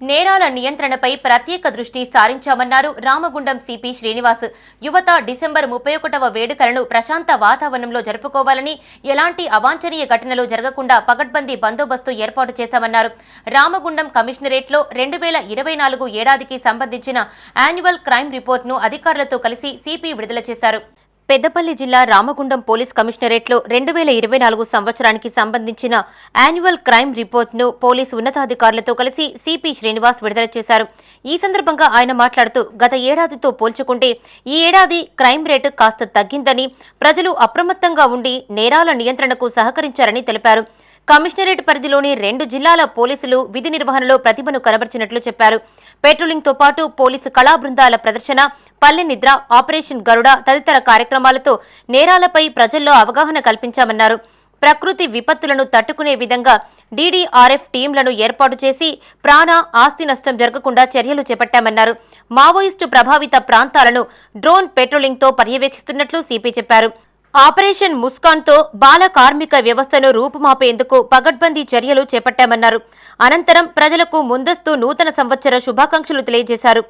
నేరాల నియంత్రణపై ప్రత్యేక దృష్టి సారించామన్నారు రామగుండం సిపి శ్రీనివాస్. యువత డిసెంబర్ ముప్పై ఒకటవ వేడుకలను ప్రశాంత వాతావరణంలో జరుపుకోవాలని ఎలాంటి అవాంఛనీయ ఘటనలు జరగకుండా పగడ్బందీ బందోబస్తు ఏర్పాటు చేశామన్నారు. రామగుండం కమిషనరేట్లో రెండు వేల ఇరవై నాలుగు ఏడాదికి సంబంధించిన యాన్యువల్ క్రైమ్ రిపోర్ట్ను అధికారులతో కలిసి సిపి విడుదల చేశారు. పెద్దపల్లి జిల్లా రామగుండం పోలీస్ కమిషనరేట్లో రెండు వేల ఇరవై నాలుగు సంవత్సరానికి సంబంధించిన యాన్యువల్ క్రైమ్ రిపోర్ట్ను పోలీసు ఉన్నతాధికారులతో కలిసి సిపి శ్రీనివాస్ విడుదల చేశారు. ఈ సందర్భంగా ఆయన మాట్లాడుతూ గత ఏడాదితో పోల్చుకుంటే ఈ ఏడాది క్రైమ్ రేటు కాస్త తగ్గిందని ప్రజలు అప్రమత్తంగా ఉండి నేరాల నియంత్రణకు సహకరించారని తెలిపారు. కమిషనరేట్ పరిధిలోని రెండు జిల్లాల పోలీసులు విధి నిర్వహణలో ప్రతిభను కనబర్చినట్లు చెప్పారు. పెట్రోలింగ్తో పాటు పోలీసు కళా బృందాల ప్రదర్శన పల్లె నిద్ర ఆపరేషన్ గరుడ తదితర కార్యక్రమాలతో నేరాలపై ప్రజల్లో అవగాహన కల్పించామన్నారు. ప్రకృతి విపత్తులను తట్టుకునే విధంగా డీడీఆర్ఎఫ్ టీంలను ఏర్పాటు చేసి ప్రాణ ఆస్తి నష్టం జరగకుండా చర్యలు చేపట్టామన్నారు. మావోయిస్టు ప్రభావిత ప్రాంతాలను డ్రోన్ పెట్రోలింగ్తో పర్యవేక్షిస్తున్నట్లు సిపి చెప్పారు. ఆపరేషన్ ముస్కాన్తో బాల కార్మిక వ్యవస్థను రూపుమాపేందుకు పగడ్బందీ చర్యలు చేపట్టామన్నారు. అనంతరం ప్రజలకు ముందస్తు నూతన సంవత్సర శుభాకాంక్షలు తెలియజేశారు.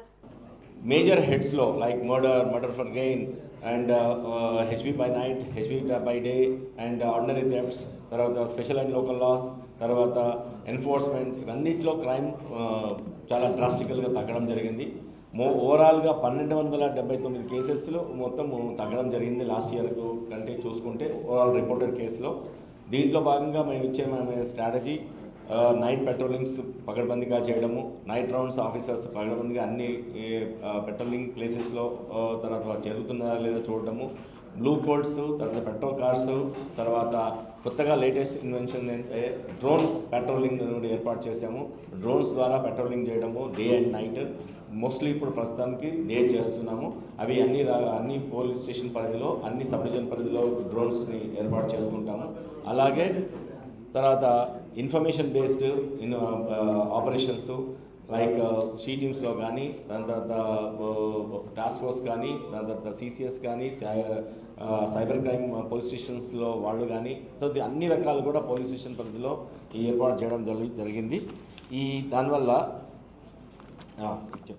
Major హెడ్స్లో like murder murder for gain and HB by night HB by day and ordinary thefts తర్వాత స్పెషల్ అండ్ లోకల్ లాస్ తర్వాత ఎన్ఫోర్స్మెంట్ ఇవన్నిట్లో క్రైమ్ చాలా డ్రాస్టికల్గా తగ్గడం జరిగింది. మో ఓవరాల్గా పన్నెండు వందల డెబ్బై తొమ్మిది కేసెస్లో మొత్తం తగ్గడం జరిగింది లాస్ట్ ఇయర్ కంటే చూసుకుంటే ఓవరాల్ రిపోర్టెడ్ కేసులో. దీంట్లో భాగంగా మేము ఇచ్చే మేము స్ట్రాటజీ నైట్ పెట్రోలింగ్స్ పగడబందీగా చేయడము నైట్ రౌండ్స్ ఆఫీసర్స్ పగడబందీగా అన్ని పెట్రోలింగ్ ప్లేసెస్లో తర్వాత జరుగుతున్నదా లేదా చూడడము బ్లూ కోడ్స్ తర్వాత పెట్రోల్ కార్స్ తర్వాత కొత్తగా లేటెస్ట్ ఇన్వెన్షన్ ఏంటంటే డ్రోన్ పెట్రోలింగ్ ఏర్పాటు చేసాము డ్రోన్స్ ద్వారా పెట్రోలింగ్ చేయడము డే అండ్ నైట్ మోస్ట్లీ ఇప్పుడు ప్రస్తుతానికి డే చేస్తున్నాము. అవి అన్ని అన్ని పోలీస్ స్టేషన్ పరిధిలో అన్ని సబ్ డివిజన్ పరిధిలో డ్రోన్స్ని ఏర్పాటు చేసుకుంటాము. అలాగే తర్వాత information based in operations like she టీమ్స్లో కానీ దాని తర్వాత టాస్క్ ఫోర్స్ కానీ దాని తర్వాత సిసిఎస్ కానీ సైబర్ క్రైమ్ పోలీస్ స్టేషన్స్లో వాళ్ళు కానీ తర్వాత అన్ని రకాలు కూడా పోలీస్ స్టేషన్ పరిధిలో ఈ ఏర్పాటు చేయడం జరిగి జరిగింది. ఈ దానివల్ల చెప్